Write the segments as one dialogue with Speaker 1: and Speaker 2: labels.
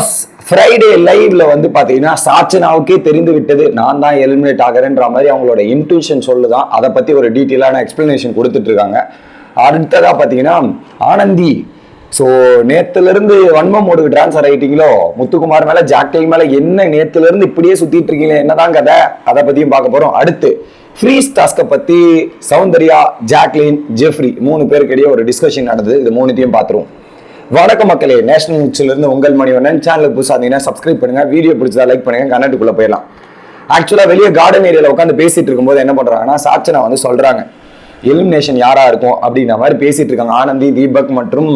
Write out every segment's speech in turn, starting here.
Speaker 1: Pass Friday லைவ்ல வந்து பாத்தீங்கன்னா சாச்சனாவுக்கே தெரிந்து விட்டது. நான் தான் எலிமினேட் ஆகிறேன்ற மாதிரி அவங்களோட இன்ட்யூஷன் சொல்லுதான். அதை பத்தி ஒரு டீட்டெயிலான எக்ஸ்பிளனேஷன் கொடுத்துட்டு இருக்காங்க அடுத்ததா பாத்தீங்கன்னா ஆனந்தி. ஸோ நேத்துல இருந்து வன்மம் மோடுக்கு டிரான்ஸ்ஃபர் ஆகிட்டீங்களோ முத்துக்குமார் மேல ஜாக்லின் மேல என்ன நேத்துல இருந்து இப்படியே சுத்திட்டு இருக்கீங்களே என்னதான் கதை? அதை பத்தியும் பார்க்க போறோம். அடுத்து ஃப்ரீஸ் டாஸ்கை பத்தி சௌந்தர்யா ஜாக்லின் ஜெஃப்ரி மூணு பேருக்கிடையே ஒரு டிஸ்கஷன் நடந்தது. இது மூணுத்தையும் பார்த்துருவோம். வணக்கம் மக்களே. நேஷனல் நியூஸ்லேருந்து உங்கள் மணிவண்ணன். சேனலுக்கு புதுசாக இருந்தீங்கன்னா சப்ஸ்கிரைப் பண்ணுங்க. வீடியோ பிடிச்சதா லைக் பண்ணுங்க. கன்னட்டுக்குள்ள போயிடலாம். ஆக்சுவலாக வெளியே கார்டன் ஏரியாவில் உட்காந்து பேசிட்டு இருக்கும்போது என்ன பண்ணுறாங்கன்னா சாச்சனா வந்து சொல்கிறாங்க எலிமினேஷன் யாராக இருக்கும் அப்படின்ற மாதிரி பேசிட்டு இருக்காங்க. ஆனந்தி தீபக் மற்றும்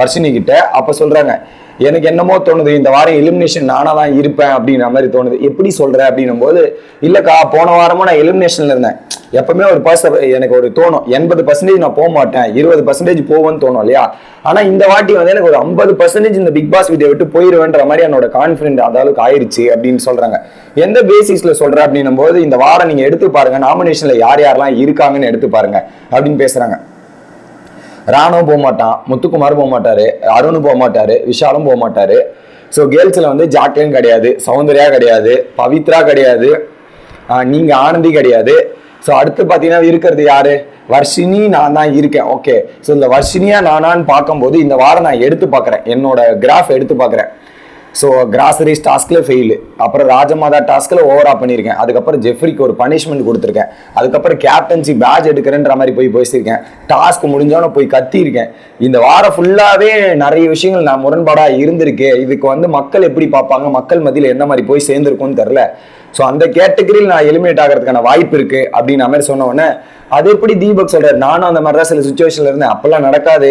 Speaker 1: வர்ஷினி கிட்ட அப்போ சொல்கிறாங்க எனக்கு என்னமோ தோணுது இந்த வாரம் எலிமினேஷன் நானா தான் இருப்பேன் அப்படின்ற மாதிரி தோணுது. எப்படி சொல்ற அப்படின்னும் போது இல்லக்கா போன வாரமும் நான் எலிமினேஷன்ல இருந்தேன். எப்பவுமே ஒரு பர்ச எனக்கு ஒரு தோணும். எண்பது பர்சன்டேஜ் நான் போக மாட்டேன். இருபது பர்சன்டேஜ் போவேன்னு தோணும் இல்லையா? ஆனா இந்த வாட்டி வந்து எனக்கு ஒரு ஐம்பது பர்சன்டேஜ் இந்த பிக் பாஸ் வீடியோ விட்டு போயிருவேன்ற மாதிரி என்னோட கான்பிடன்ட் அந்த அளவுக்கு ஆயிருச்சு அப்படின்னு சொல்றாங்க. எந்த பேசிஸ்ல சொல்ற அப்படின்னும் போது இந்த வாரம் நீங்க எடுத்து பாருங்க நாமினேஷன்ல யார் யாரெல்லாம் இருக்காங்கன்னு எடுத்து பாருங்க அப்படின்னு பேசுறாங்க. ராணுவம் போக மாட்டான் முத்துக்குமார் போக மாட்டாரு அருண் போக மாட்டாரு விஷாலும் போக மாட்டாரு. ஸோ கேர்ள்ஸில் வந்து ஜாக்லின் கிடையாது சௌந்தர்யா கிடையாது பவித்ரா கிடையாது நீங்கள் ஆனந்தி கிடையாது. ஸோ அடுத்து பார்த்தீங்கன்னா இருக்கிறது யாரு? வர்ஷினி நான் தான் இருக்கேன். ஓகே ஸோ இந்த வர்ஷினியா நானான்னு பார்க்கும்போது இந்த வாரம் நான் எடுத்து பார்க்குறேன். என்னோட கிராஃப் எடுத்து பார்க்குறேன். ஸோ கிராசரிஸ் டாஸ்கில் ஃபெயிலு அப்புறம் ராஜமாதா டாஸ்கில் ஓவரா பண்ணியிருக்கேன். அதுக்கப்புறம் ஜெஃப்ரிக்கு ஒரு பனிஷ்மெண்ட் கொடுத்துருக்கேன். அதுக்கப்புறம் கேப்டன்சி பேட்ச் எடுக்கிறேன்ற மாதிரி போய் பேசியிருக்கேன். டாஸ்க் முடிஞ்சோன்னு போய் கத்தியிருக்கேன். இந்த வாரம் ஃபுல்லாகவே நிறைய விஷயங்கள் நான் முரண்பாடாக இருந்திருக்கு. இதுக்கு வந்து மக்கள் எப்படி பார்ப்பாங்க? மக்கள் மத்தியில் என்ன மாதிரி போய் சேர்ந்துருக்கும்னு தெரில ஸோ அந்த கேட்டகரியில் நான் எலிமினேட் ஆகிறதுக்கான வாய்ப்பு இருக்கு அப்படின்னு மாதிரி சொன்ன உடனே அது எப்படி தீபக் சொல்றாரு? நானும் அந்த மாதிரி தான் சில சுச்சுவேஷன்ல இருந்தேன். அப்பெல்லாம் நடக்காது.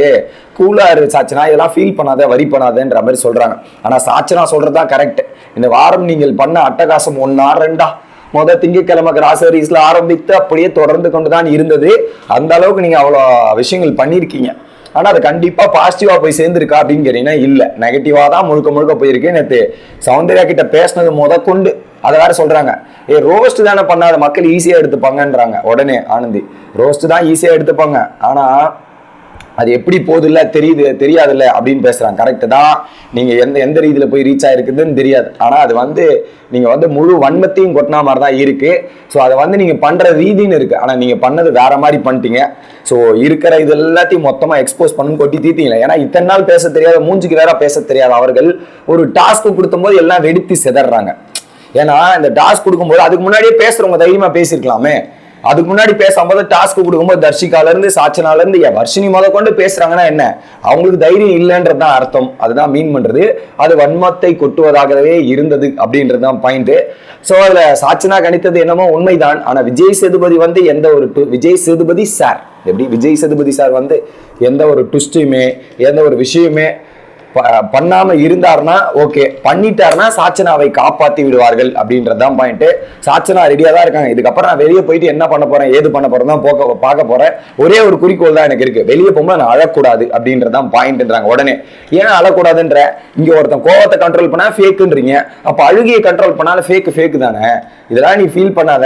Speaker 1: கூலா இரு சாச்சனா. இதெல்லாம் ஃபீல் பண்ணாத வரி பண்ணாதன்ற மாதிரி சொல்றாங்க. ஆனா சாச்சனா சொல்றதா கரெக்ட் இந்த வாரம் நீங்கள் பண்ண அட்டகாசம் ஒன்னா ரெண்டா? முத திங்கட்கிழமை கிராசரிஸ்ல ஆரம்பித்து அப்படியே தொடர்ந்து கொண்டு தான் இருந்தது. அந்த அளவுக்கு நீங்க அவ்வளோ விஷயங்கள் பண்ணியிருக்கீங்க. ஆனா அது கண்டிப்பா பாசிட்டிவா போய் சேர்ந்திருக்கா அப்படின்னு கேட்டீங்கன்னா இல்ல. நெகட்டிவா தான் முழுக்க முழுக்க போயிருக்கு. நேற்று சௌந்தர்யா கிட்ட பேசினது முத கொண்டு அதை வேற சொல்றாங்க. ஏ ரோஸ்ட் தானே பண்ணாத மக்கள் ஈஸியா எடுத்துப்பாங்கன்றாங்க. உடனே ஆனந்தி ரோஸ்ட் தான் ஈஸியா எடுத்துப்பாங்க. ஆனா அது எப்படி போகுதுல்ல? தெரியுது தெரியாதுல்ல? அப்படின்னு பேசுறாங்க. கரெக்டு தான். நீங்க எந்த எந்த ரீதியில போய் ரீச் ஆயிருக்குதுன்னு தெரியாது. ஆனா அது வந்து நீங்க வந்து முழு வன்மத்தையும் கொட்டினா மாதிரி தான் இருக்கு. ஸோ அதை வந்து நீங்க பண்ற ரீதின்னு இருக்கு. ஆனா நீங்க பண்ணது வேற மாதிரி பண்ணிட்டீங்க. ஸோ இருக்கிற இது எல்லாத்தையும் மொத்தமா எக்ஸ்போஸ் பண்ணு கொட்டி தீத்தீங்களே ஏன்னா இத்தனை நாள் பேச தெரியாத மூஞ்சிக்கு வேற பேச தெரியாத அவர்கள் ஒரு டாஸ்க் கொடுத்தும்போது எல்லாம் வெடித்து சிதறாங்க. ஏன்னா இந்த டாஸ்க் கொடுக்கும்போது அதுக்கு முன்னாடியே பேசுறவங்க தைரியமா பேசியிருக்கலாமே. அதுக்கு முன்னாடி பேசும்போது டாஸ்க் கொடுக்கும்போது தர்ஷிகால இருந்து சாச்சனால இருந்து ஏன் வர்ஷினி முத கொண்டு பேசுறாங்கன்னா என்ன? அவங்களுக்கு தைரியம் இல்லைன்றது தான் அர்த்தம். அதுதான் மீன் பண்றது. அது வன்மத்தை கொட்டுவதாகவே இருந்தது அப்படின்றது தான் பாயிண்ட் ஸோ அதுல சாச்சனா கணித்தது என்னமோ உண்மைதான். ஆனா விஜய் சேதுபதி வந்து எந்த ஒரு விஜய் சேதுபதி சார் எப்படி விஜய் சேதுபதி சார் வந்து எந்த ஒரு ட்விஸ்ட்டுமே எந்த ஒரு விஷயமே பண்ணாம இருந்தாருன்னா ஓகே பண்ணிட்டாருன்னா சாச்சனாவை காப்பாத்தி விடுவார்கள் அப்படின்றதான் பாயிண்ட் சாச்சனா ரெடியா தான் இருக்காங்க. இதுக்கப்புறம் நான் வெளியே போயிட்டு என்ன பண்ண போறேன் ஏது பண்ண போறேன் தான் போக பார்க்க போறேன். ஒரே ஒரு குறிக்கோள் தான் எனக்கு இருக்கு. வெளியே போகும்போது நான் அழக்கூடாது அப்படின்றதான் பாயிண்ட்ன்றாங்க உடனே. ஏன் அழக்கூடாதுன்ற? இங்க ஒருத்தன் கோவத்தை கண்ட்ரோல் பண்ணா ஃபேக்குன்றீங்க அப்ப அழுகியை கண்ட்ரோல் பண்ணாலும் ஃபேக்கு ஃபேக்கு தானே. இதெல்லாம் நீ ஃபீல் பண்ணாத.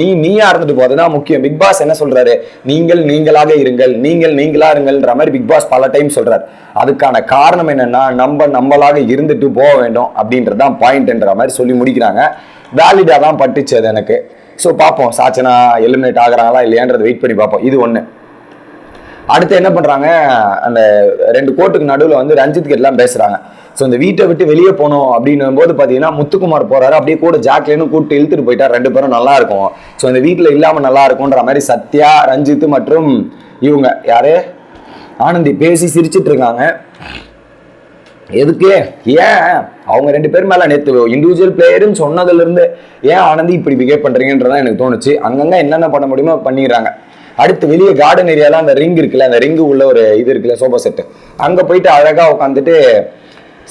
Speaker 1: நீ நீயா இருந்துட்டு போ. அதுதான் முக்கியம். பிக் பாஸ் என்ன சொல்றாரு? நீங்கள் நீங்களாக இருங்கள். நீங்கள் நீங்களா இருங்கள்ன்ற மாதிரி பிக் பாஸ் பல டைம் சொல்றாரு. அதுக்கான காரணம் என்னன்னா நம்ம நம்மளாக இருந்துட்டு போக வேண்டும் அப்படின்றதான் பாயிண்ட்ன்ற மாதிரி சொல்லி முடிக்கிறாங்க. வேலிடா தான் பட்டுச்சு அது எனக்கு. ஸோ பார்ப்போம். சாச்சனா எலிமினேட் ஆகுறாங்களா இல்லையான்றதை வெயிட் பண்ணி பார்ப்போம். இது ஒன்று அடுத்து என்ன பண்றாங்க? அந்த ரெண்டு கோட்டுக்கு நடுவில் வந்து ரஞ்சித் கிட்ட எல்லாம் பேசுறாங்க. ஸோ இந்த வீட்டை விட்டு வெளியே போகணும் அப்படின்னும் போது பார்த்தீங்கன்னா முத்துக்குமார் போறாரு. அப்படியே கூட ஜாக்லேன்னு கூப்பிட்டு இழுத்துட்டு போயிட்டா ரெண்டு பேரும் நல்லா இருக்கும். ஸோ இந்த வீட்டில் இல்லாம நல்லா இருக்கும்ன்ற மாதிரி சத்யா ரஞ்சித் மற்றும் இவங்க யாரு? ஆனந்தி பேசி சிரிச்சிட்டு இருக்காங்க. எதுக்கு? ஏன்? அவங்க ரெண்டு பேர் மேலே நேற்று இண்டிவிஜுவல் பிளேயருன்னு சொன்னதுலேருந்து ஏன் ஆனந்தி இப்படி பிகேவ் பண்ணுறீங்கன்றதான் எனக்கு தோணுச்சு. அங்கங்கே என்னென்ன பண்ண முடியுமோ பண்ணிடுறாங்க. அடுத்து வெளியே கார்டன் ஏரியாவில் அந்த ரிங் இருக்குல்ல அந்த ரிங்கு உள்ள ஒரு இது இருக்குல்ல சோபா செட்டு அங்கே போயிட்டு அழகாக உட்காந்துட்டு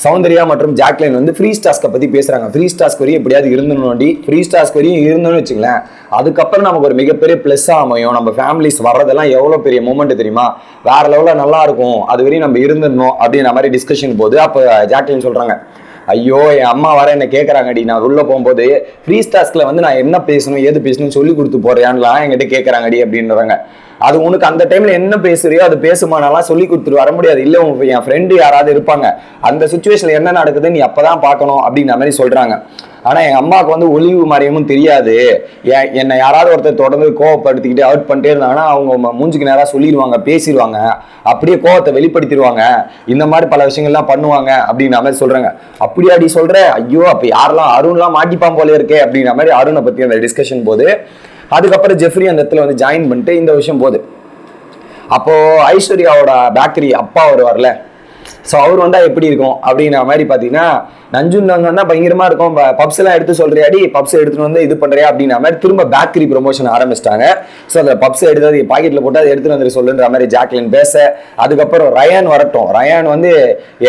Speaker 1: சௌந்தர்யா மற்றும் ஜாக்லின் வந்து ஃப்ரீ ஸ்டாஸ்க்கை பற்றி பேசுகிறாங்க ஃப்ரீ ஸ்டாஸ்க் வரையும் எப்படியாவது இருந்தணும்டி ஃப்ரீ ஸ்டாஸ்க் வரையும் இருந்தோம்னு வச்சுங்களேன் அதுக்கப்புறம் நமக்கு ஒரு மிகப்பெரிய ப்ளஸ்ஸாக அமையும். நம்ம ஃபேமிலிஸ் வர்றதெல்லாம் எவ்வளோ பெரிய மூமெண்ட் தெரியுமா? வேற லெவலில் நல்லா இருக்கும். அது வரையும் நம்ம இருந்துடணும் அப்படின்ற மாதிரி டிஸ்கஷன் போது அப்போ ஜாக்லின் சொல்கிறாங்க ஐயோ என் அம்மா வர என்ன கேட்குறாங்கடி நான் உள்ளே போகும்போது ஃப்ரீ ஸ்டாஸ்கில் வந்து நான் என்ன பேசணும் ஏது பேசணும்னு சொல்லி கொடுத்து போறியான்லாம் என்கிட்ட கேட்குறாங்கடி அப்படின்றாங்க. அது உனக்கு அந்த டைம்ல என்ன பேசுறியோ அது பேசுமானாலாம் சொல்லி கொடுத்துட்டு வர முடியாது. இல்ல உன் என் ஃப்ரெண்டு யாராவது இருப்பாங்க. அந்த சுச்சுவேஷன்ல என்ன நடக்குது நீ அப்பதான் பார்க்கணும் அப்படின்ற மாதிரி சொல்றாங்க. ஆனா எங்க அம்மாவுக்கு வந்து ஒளிவு மறையமும் தெரியாது. என்னை யாராவது ஒருத்தர் தொடர்ந்து கோவப்படுத்திக்கிட்டு அவுட் பண்ணிட்டே இருந்தாங்கன்னா அவங்க மூஞ்சுக்கு நேராக நேரா சொல்லிடுவாங்க பேசிடுவாங்க. அப்படியே கோவத்தை வெளிப்படுத்திடுவாங்க. இந்த மாதிரி பல விஷயங்கள்லாம் பண்ணுவாங்க அப்படின்ற மாதிரி சொல்றாங்க. அப்படியாடி சொல்ற? ஐயோ அப்ப யாரெல்லாம் அருண்லாம் மாட்டிப்பான் போல இருக்கே அப்படின்ற மாதிரி அருணை பத்தி அந்த டிஸ்கஷன் போது அதுக்கப்புறம் ஜெஃப்ரி அந்த இடத்துல வந்து ஜாயின் பண்ணிட்டு இந்த விஷயம் போகுது. அப்போது ஐஸ்வர்யாவோட பேக்கரி அப்பா வருவார்ல ஸோ அவர் வந்தால் எப்படி இருக்கும்? அப்படிங்கிற மாதிரி பார்த்தீங்கன்னா நஞ்சுன்னு பயங்கரமா இருக்கும். பப்ஸ் எல்லாம் எடுத்து சொல்றியாடி பப்ஸ் எடுத்துட்டு வந்து இது பண்றியா? அப்படின்ற மாதிரி திரும்ப பேக்கரி ப்ரொமோஷன் ஆரம்பிச்சிட்டாங்க. ஸோ அந்த பப்ஸ் எடுத்து அது பாக்கெட்ல போட்டு அதை எடுத்துட்டு வந்து சொல்லுன்ற மாதிரி ஜாக்லின் பேச அதுக்கப்புறம் ரயான் வரட்டும். ரயான் வந்து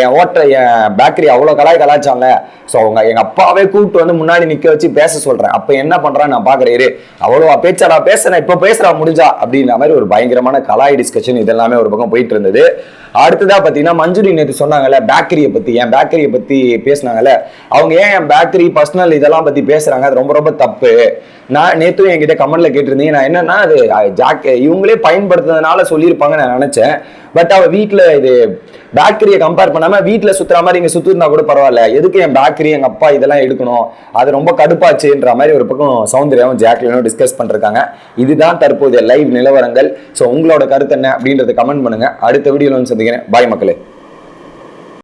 Speaker 1: என் ஓட்ட என் பேக்கரி அவ்வளோ கலாய் கலாச்சான்ல ஸோ அவங்க எங்க அப்பாவே கூப்பிட்டு வந்து முன்னாடி நிக்க வச்சு பேச சொல்றேன். அப்போ என்ன பண்றான் நான் பாக்குறேன் இரு அவ்வளோ பேச்சாடா பேசுறேன் இப்போ பேசுறா முடிஞ்சா அப்படின்ற மாதிரி ஒரு பயங்கரமான கலாய் டிஸ்கஷன் இதெல்லாமே ஒரு பக்கம் போயிட்டு இருந்தது. அடுத்ததா பாத்தீங்கன்னா மஞ்சுரி நேற்று சொன்னாங்கல்ல பேக்கரியை பத்தி. என் பேக்கரியை பத்தி பேசுனாங்கல்ல அவங்க ஏன் என் பேக்கரி பர்சனல் இதெல்லாம் பத்தி பேசுறாங்க? அது ரொம்ப ரொம்ப தப்பு. நான் நேத்தும் என்கிட்ட கமெண்ட்ல கேட்டிருந்தீங்க நான் என்னன்னா அது ஜாக் இவங்களே பயன்படுத்துறதுனால சொல்லியிருப்பாங்க நான் நினைச்சேன். பட் அவ வீட்ல இது பேக்கரியை கம்பேர் பண்ணாம வீட்ல சுத்துற மாதிரி இங்க சுத்துனா கூட பரவாயில்ல. எதுக்கு என் பேக்கரி எங்க அப்பா இதெல்லாம் எடுக்கணும்? அது ரொம்ப கடுப்பாச்சுன்ற மாதிரி ஒரு பக்கம் சௌந்தர்யாவும் ஜாக்லினும் டிஸ்கஸ் பண்ணிருக்காங்க இதுதான் தற்போதைய லைவ் நிலவரங்கள். ஸோ உங்களோட கருத்து என்ன அப்படின்றத கமெண்ட் பண்ணுங்க. அடுத்த வீடியோல வந்து சந்திக்கிறேன். பாய் மக்களே.